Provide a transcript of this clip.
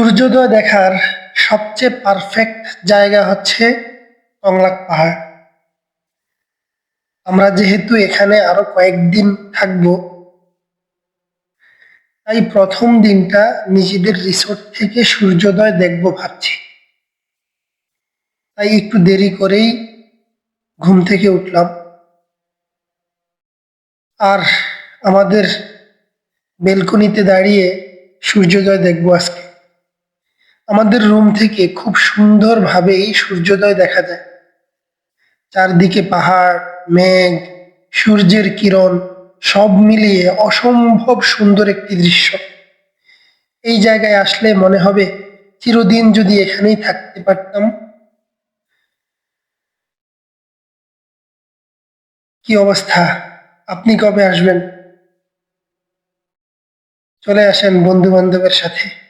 সূর্যোদয় দেখার সবচেয়ে পারফেক্ট জায়গা হচ্ছে কংলাক পাহাড়। আমরা যেহেতু এখানে আরও কয়েকদিন থাকব, তাই প্রথম দিনটা নিজেদের রিসোর্ট থেকে সূর্যোদয় দেখব ভাবছি। তাই একটু দেরি করেই ঘুম থেকে উঠলাম। আর আমাদের বেলকনিতে দাঁড়িয়ে সূর্যোদয় দেখব আজকে। আমাদের রুম থেকে খুব সুন্দরভাবেই সূর্যোদয় দেখা যায়। চারদিকে পাহাড়, মেঘ, সূর্যের কিরণ, সব মিলিয়ে অসম্ভব সুন্দর একটি দৃশ্য। এই জায়গায় আসলে মনে হবে চিরদিন যদি এখানেই থাকতে পারতাম। কি অবস্থা? আপনি কবে আসবেন? চলে আসেন বন্ধু বান্ধবের সাথে।